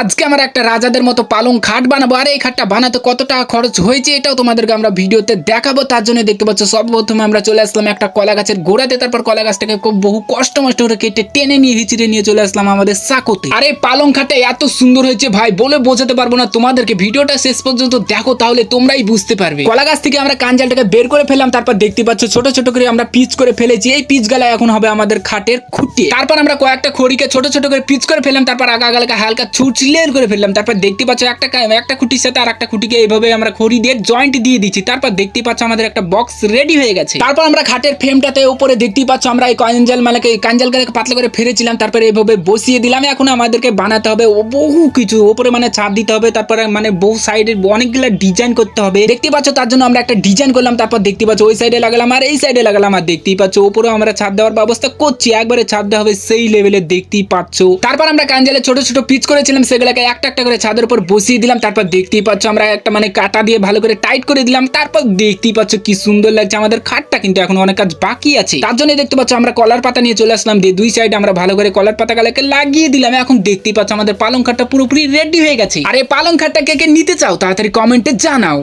আজকে আমরা একটা রাজাদের মতো পালং খাট বানাবো। আর, এই খাটটা বানাতে কত টাকা খরচ হয়েছে এটাও তোমাদেরকে আমরা ভিডিওতে দেখাবো। তার জন্য দেখতে পাচ্ছ, সর্বপ্রথমে আমরা চলে আসলাম একটা কলা গাছের গোড়াতে। তারপর কলা গাছটাকে খুব বহু কষ্ট মষ্ট করে কেটে টেনে নিয়ে, হিচড়ে নিয়ে চলে আসলাম আমাদের সাকোতে। আরে, পালং খাটটা এত সুন্দর হয়েছে ভাই, বলে বোঝাতে পারব না তোমাদেরকে। ভিডিওটা শেষ পর্যন্ত দেখো, তাহলে তোমরাই বুঝতে পারবে। কলা গাছ থেকে আমরা কাঞ্জালটাকে বের করে ফেললাম। তারপর দেখতে পাচ্ছ, ছোট ছোট করে আমরা পিচ করে ফেলেছি। এই পিচ গালা এখন হবে আমাদের খাটের খুঁটি। তারপর আমরা কয়েকটা খড়িকে ছোট ছোট করে পিচ করে ফেললাম। তারপর আগা আগালাকে হালকা ছুটলের করে ফেললাম। তারপর দেখতে পাচ্ছ একটা একটা খুঁটির সাথে আর একটা খুঁটিকে এইভাবে আমরা খড়ি দিয়ে জয়েন্ট দিয়ে দিচ্ছি। তারপর দেখতে পাচ্ছ আমাদের একটা বক্স রেডি হয়ে গেছে। তারপর আমরা খাটের ফ্রেমটাতে উপরে দেখতে পাচ্ছ আমরা এই কাঞ্জাল মালাকে কাঞ্জাল গালাকে পাতলা করে ফেলেছিলাম। তারপরে এইভাবে বসিয়ে দিলাম। এখন আমাদেরকে বানাতে হবে বহু কিছু। উপরে মানে ছাদ দিতে হবে। তারপরে মানে বহু সাইডের অনেকগুলো ডিজাইন করতে হবে। দেখতে পাচ্ছ তার জন্য আমরা একটা ডিজাইন করলাম। তারপর দেখতে পাচ্ছ ওই সাইডে লাগালাম আর এই সাইডে লাগালাম আর দেখতেই পাচ্ছ উপরেও আমরা ছাদ দেওয়ার ব্যবস্থা করছি। একবারে ছাদ দেওয়া হবে সেই লেভেলে দেখতেই পাচ্ছ। তারপর আমরা কাঞ্জালে ছোট ছোট পিচ করেছিলাম। সেগুলোকে একটা একটা করে ছাদের উপর বসিয়ে দিলাম, তারপর দেখতেই পাচ্ছ আমরা একটা মানে কাটা দিয়ে ভালো করে টাইট করে দিলাম, তারপর দেখতেই পাচ্ছ কি সুন্দর লাগছে আমাদের খাটটা, কিন্তু এখন অনেক কাজ বাকি আছে। তার জন্য দেখতে পাচ্ছ আমরা কলার পাতা নিয়ে চলে আসলাম, দিয়ে দুই সাইডে আমরা ভালো করে কলার পাতা গালাকে লাগিয়ে দিলাম, এখন দেখতেই পাচ্ছ আমাদের পালং খাটটা পুরোপুরি রেডি হয়ে গেছে। আর এই পালং খাটটা কে কে নিতে চাও, তাড়াতাড়ি কমেন্টে জানাও।